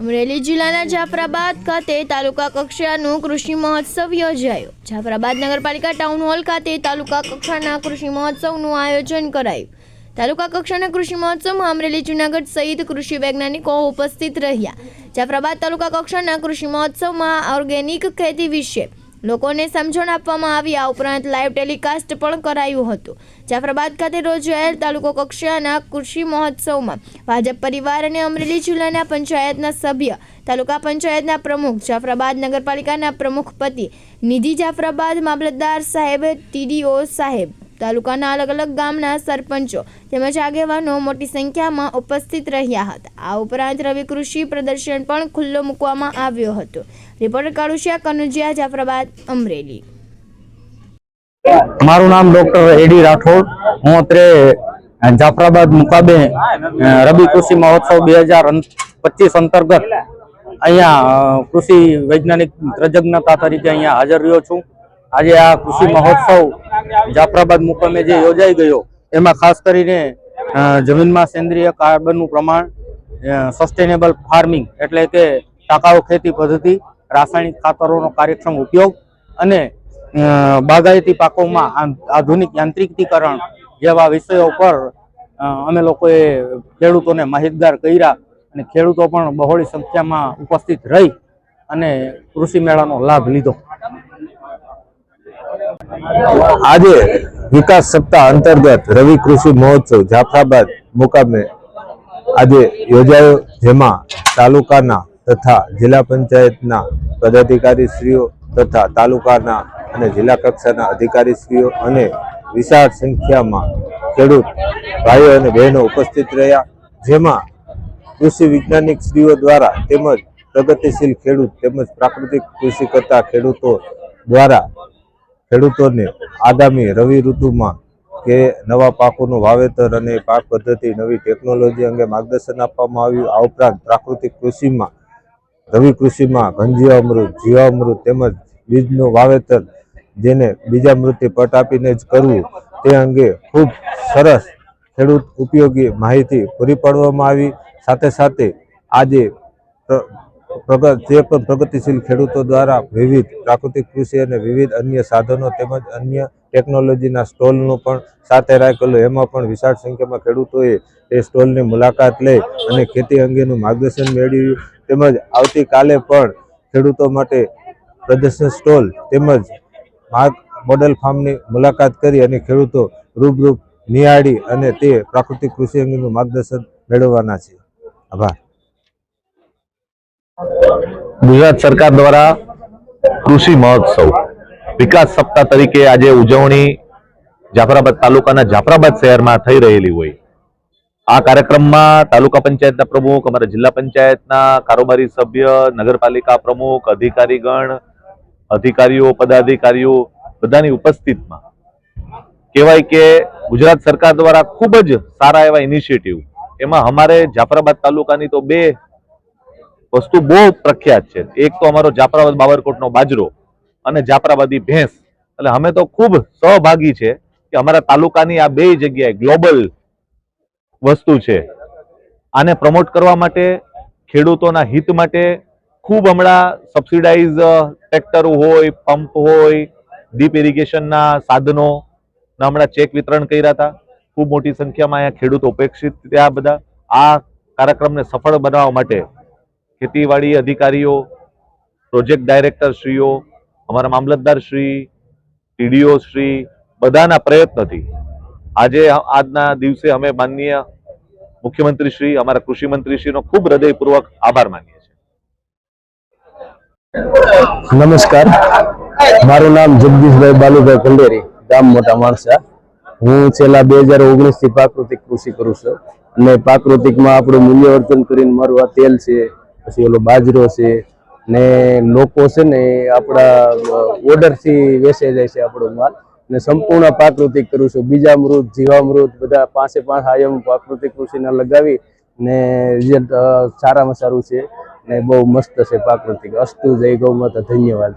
અમરેલી જિલ્લાના જાફરાબાદ ખાતે તાલુકા કક્ષાનો કૃષિ મહોત્સવ યોજાયો. જાફરાબાદ નગરપાલિકા ટાઉન હોલ ખાતે તાલુકા કક્ષાના કૃષિ મહોત્સવનું આયોજન કરાયું. તાલુકા કક્ષાના કૃષિ મહોત્સવમાં અમરેલી જુનાગઢ સહિત કૃષિ વૈજ્ઞાનિકો ઉપસ્થિત રહ્યા. જાફરાબાદ તાલુકા કક્ષાના કૃષિ મહોત્સવમાં ઓર્ગેનિક ખેતી વિશે લોકોને સમજણ આપવામાં આવી. આ ઉપરાંત લાઈવ ટેલિકાસ્ટ પણ કરાયું હતું. જાફરાબાદ ખાતે રોજાયેલ તાલુકો કક્ષાના કૃષિ મહોત્સવમાં ભાજપ પરિવાર અને અમરેલી જિલ્લાના પંચાયતના સભ્ય, તાલુકા પંચાયતના પ્રમુખ, જાફરાબાદ નગરપાલિકાના પ્રમુખ પતિ, નિધિ જાફરાબાદ મામલતદાર સાહેબ, ટીડીઓ સાહેબ તાલુકાના અલગ અલગ ગામના સરપંચો તેમજ આગેવાનો મોટી સંખ્યામાં ઉપસ્થિત રહ્યા હતા. આ ઉપરાંત રવિ કૃષિ પ્રદર્શન પણ ખુલ્લો મૂકવામાં આવ્યો હતો. રિપોર્ટર કાળુશિયા કનુજિયા, જાફરાબાદ, અમરેલી. મારું નામ ડોક્ટર એડી રાઠોડ. હું અત્રે જાફરાબાદ મુકાબે રબી કૃષિ મહોત્સવ બે હજાર પચીસ અંતર્ગત અહીંયા કૃષિ વૈજ્ઞાનિક તજજ્ઞતા તરીકે અહીંયા હાજર રહ્યો છું. આજે આ કૃષિ મહોત્સવ જાફરાબાદ મુકામે જે યોજાઈ ગયો, એમાં ખાસ કરીને જમીનમાં સેન્દ્રિય કાર્બનનું પ્રમાણ સસ્ટેનેબલ ફાર્મિંગ એટલે કે ટકાઉ ખેતી પદ્ધતિ, રાસાયણિક ખાતરોનો કાર્યક્ષમ ઉપયોગ અને બાગાયતી પાકોમાં આધુનિક યાંત્રિકીકરણ જેવા વિષયો પર અમે લોકોએ ખેડૂતોને માહિતગાર કર્યા અને ખેડૂતો પણ બહોળી સંખ્યામાં ઉપસ્થિત રહી અને કૃષિ મેળાનો લાભ લીધો. આજે વિકાસ સપ્તાહ અંતર્ગત રવિ કૃષિ મહોત્સવ જાફરાબાદ મુકામે આજે યોજાયો, જેમાં તાલુકાના તથા જિલ્લા પંચાયતના પદાધિકારીશ્રીઓ તથા તાલુકાના અને જિલ્લા કક્ષાના અધિકારીશ્રીઓ અને વિશાળ સંખ્યામાં ખેડૂત ભાઈઓ અને બહેનો ઉપસ્થિત રહ્યા, જેમાં કૃષિ વૈજ્ઞાનિક શ્રીઓ દ્વારા તેમજ પ્રગતિશીલ ખેડૂત તેમજ પ્રાકૃતિક કૃષિ કરતા ખેડૂતો દ્વારા ખેડૂતોને આગામી રવિ ઋતુમાં કે નવા પાકોનું વાવેતર અને પાક પદ્ધતિ, નવી ટેકનોલોજી અંગે માર્ગદર્શન આપવામાં આવ્યું. આ ઉપરાંત પ્રાકૃતિક કૃષિમાં, રવિ કૃષિમાં ઘનજીવામૃત, જીવામૃત તેમજ બીજનું વાવેતર જેને બીજા મૃત્યુ પટ આપીને જ કરવું, તે અંગે ખૂબ સરસ ખેડૂત ઉપયોગી માહિતી પૂરી પાડવામાં આવી. સાથે સાથે આજે પ્રગત, જે પણ પ્રગતિશીલ ખેડૂતો દ્વારા વિવિધ પ્રાકૃતિક કૃષિ અને વિવિધ અન્ય સાધનો તેમજ અન્ય ટેકનોલોજીના સ્ટોલનું પણ સાથે રાખેલું, એમાં પણ વિશાળ સંખ્યામાં ખેડૂતોએ એ સ્ટોલની મુલાકાત લઈ અને ખેતી અંગેનું માર્ગદર્શન મેળવ્યું. તેમજ આવતીકાલે પણ ખેડૂતો માટે પ્રદર્શન સ્ટોલ તેમજ માર્ગ, મોડેલ ફાર્મની મુલાકાત કરી અને ખેડૂતો રૂબરૂપ નિહાળી અને તે પ્રાકૃતિક કૃષિ અંગેનું માર્ગદર્શન મેળવવાના છે. આભાર. ગુજરાત સરકાર દ્વારા કૃષિ મહોત્સવ વિકાસ સપ્તાહ તરીકે આજે ઉજવણી જાફરાબાદ તાલુકાના જાફરાબાદ શહેરમાં થઈ રહેલી હોય. આ કાર્યક્રમમાં તાલુકા પંચાયતના પ્રમુખ, અમારા જિલ્લા પંચાયતના કારોબારી સભ્ય, નગરપાલિકા પ્રમુખ, અધિકારીગણ, અધિકારીઓ, પદાધિકારીઓ બધાની ઉપસ્થિતમાં કહેવાય કે ગુજરાત સરકાર દ્વારા ખૂબ જ સારા એવા ઇનિશિયેટિવ એમાં અમારે જાફરાબાદ તાલુકાની તો બે વસ્તુ બહુ પ્રખ્યાત છે. એક તો અમારો જાફરાબાદ બાવરકોટનો બાજરો અને જાફરાબાદી ભેંસ. એટલે અમે તો ખૂબ સહભાગી છે કે અમારા તાલુકાની આ બે જગ્યાએ ગ્લોબલ વસ્તુ છે. આને પ્રમોટ કરવા માટે, ખેડૂતોના હિત માટે ખૂબ હમણાં સબસિડાઇઝ ટ્રેક્ટર હોય પંપ હોય ડીપ ઇરિગેશનના સાધનો હમણાં ચેક વિતરણ કર્યા હતા. ખૂબ મોટી સંખ્યામાં અહીંયા ખેડૂતો ઉપેક્ષિત ત્યાં બધા. આ કાર્યક્રમને સફળ બનાવવા માટે ખેતીવાડી અધિકારીઓ, પ્રોજેક્ટ ડાયરેક્ટર શ્રીઓ, અમારા મામલતદાર શ્રી, ટીડીઓ શ્રી, બધાના પ્રયત્નથી આજે આજના દિવસે અમે માનનીય મુખ્યમંત્રી શ્રી, અમારા કૃષિ મંત્રી શ્રીનો ખૂબ હૃદયપૂર્વક આભાર માનીએ છીએ. નમસ્કાર. મારું નામ જગદીશભાઈ બાલુભાઈ કંડેરી ગામ મોટા માણસા. હું છેલ્લા બે હજાર ઓગણીસથી પ્રાકૃતિક કૃષિ કરું છું. અને પ્રાકૃતિકમાં આપણું મૂલ્યવર્ધન કરીને મારું આ તેલ છે પછી ઓલો બાજરો છે ને લોકો છે ને આપણા ઓર્ડરથી વેચાઈ જાય છે આપણો માલ. ને સંપૂર્ણ પ્રાકૃતિક કરું છું. બીજામૃત, જીવામૃત બધા પાંચે પાંચ આયમ પ્રાકૃતિક કૃષિના લગાવી ને રિઝલ્ટ સારામાં સારું છે. ને બહુ મસ્ત છે પ્રાકૃતિક. અસ્તુ જય ગૌ માતા. ધન્યવાદ.